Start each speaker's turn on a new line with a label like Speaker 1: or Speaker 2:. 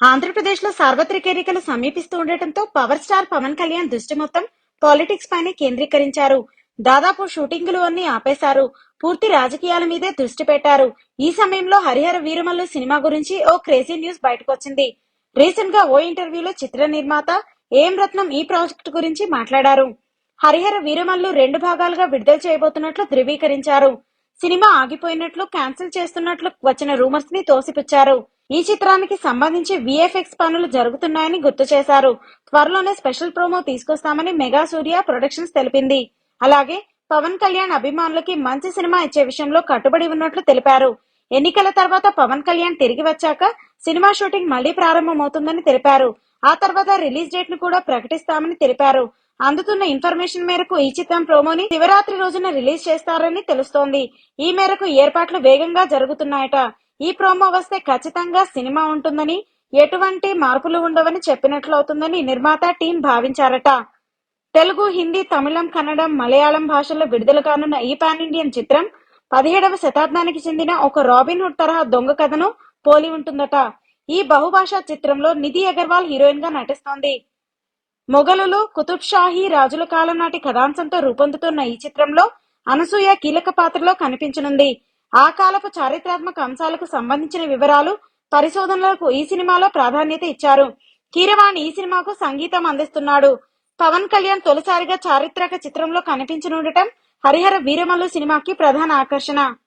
Speaker 1: ఆంధ్రప్రదేశ్లో సార్వత్రిక ఎన్నికలు సమీపిస్తూ ఉండటంతో పవర్ స్టార్ పవన్ కళ్యాణ్ దృష్టి మొత్తం పాలిటిక్స్ పైనే కేంద్రీకరించారు. దాదాపు షూటింగులు అన్ని ఆపేశారు. పూర్తి రాజకీయాల మీదే దృష్టి పెట్టారు. ఈ సమయంలో హరిహర వీరమల్లు సినిమా గురించి ఓ క్రేజీ న్యూస్ బయటకొచ్చింది. రీసెంట్గా ఓ ఇంటర్వ్యూలో చిత్ర నిర్మాత ఏం రత్నం ఈ ప్రాజెక్ట్ గురించి మాట్లాడారు. హరిహర వీరమల్లు రెండు భాగాలుగా విడుదల చేయబోతున్నట్లు ధృవీకరించారు. సినిమా ఆగిపోయినట్లు క్యాన్సిల్ చేస్తున్నట్లు వచ్చిన రూమర్స్ని తోసిపుచ్చారు. ఈ చిత్రానికి సంబంధించి విఎఫ్ఎక్స్ పనులు జరుగుతున్నాయని గుర్తు చేశారు. త్వరలోనే స్పెషల్ ప్రోమో తీసుకొస్తామని మెగా సూర్య ప్రొడక్షన్స్ తెలిపింది. అలాగే పవన్ కళ్యాణ్ అభిమానులకి మంచి సినిమా ఇచ్చే విషయంలో కట్టుబడి ఉన్నట్లు తెలిపారు. ఎన్నికల తర్వాత పవన్ కళ్యాణ్ తిరిగి వచ్చాక సినిమా షూటింగ్ మళ్ళీ ప్రారంభమవుతుందని తెలిపారు. ఆ తర్వాత రిలీజ్ డేట్ను కూడా ప్రకటిస్తామని తెలిపారు. అందుతున్న ఇన్ఫర్మేషన్ మేరకు ఈ చిత్రం ప్రోమోని శివరాత్రి రోజున రిలీజ్ చేస్తారని తెలుస్తోంది. ఈ మేరకు ఏర్పాట్లు వేగంగా జరుగుతున్నాయట. ఈ ప్రోమో వస్తే ఖచ్చితంగా సినిమా ఉంటుందని ఎటువంటి మార్పులు ఉండవని చెప్పినట్లు అవుతుందని నిర్మాత టీం భావించారట. తెలుగు హిందీ తమిళం కన్నడం మలయాళం భాషల్లో విడుదల కానున్న ఈ పాన్ ఇండియన్ చిత్రం పదిహేడవ శతాబ్దానికి చెందిన ఒక రాబిన్ హుడ్ తరహా దొంగ కథను పోలి ఉంటుందట. ఈ బహుభాషా చిత్రంలో నిధి అగర్వాల్ హీరోయిన్గా నటిస్తోంది. మొఘలులు కుతుబ్ షాహీ రాజుల కాలం నాటి కథాంశంతో రూపొందుతున్న ఈ చిత్రంలో అనసూయ కీలక పాత్రలో కనిపించనుంది. ఆ కాలపు చారిత్రాత్మక అంశాలకు సంబంధించిన వివరాలు పరిశోధనలకు ఈ సినిమాలో ప్రాధాన్యత ఇచ్చారు. కీరవాణి ఈ సినిమాకు సంగీతం అందిస్తున్నాడు. పవన్ కళ్యాణ్ తొలిసారిగా చారిత్రక చిత్రంలో కనిపించనుండటం హరిహర వీరమల్లు సినిమాకి ప్రధాన ఆకర్షణ.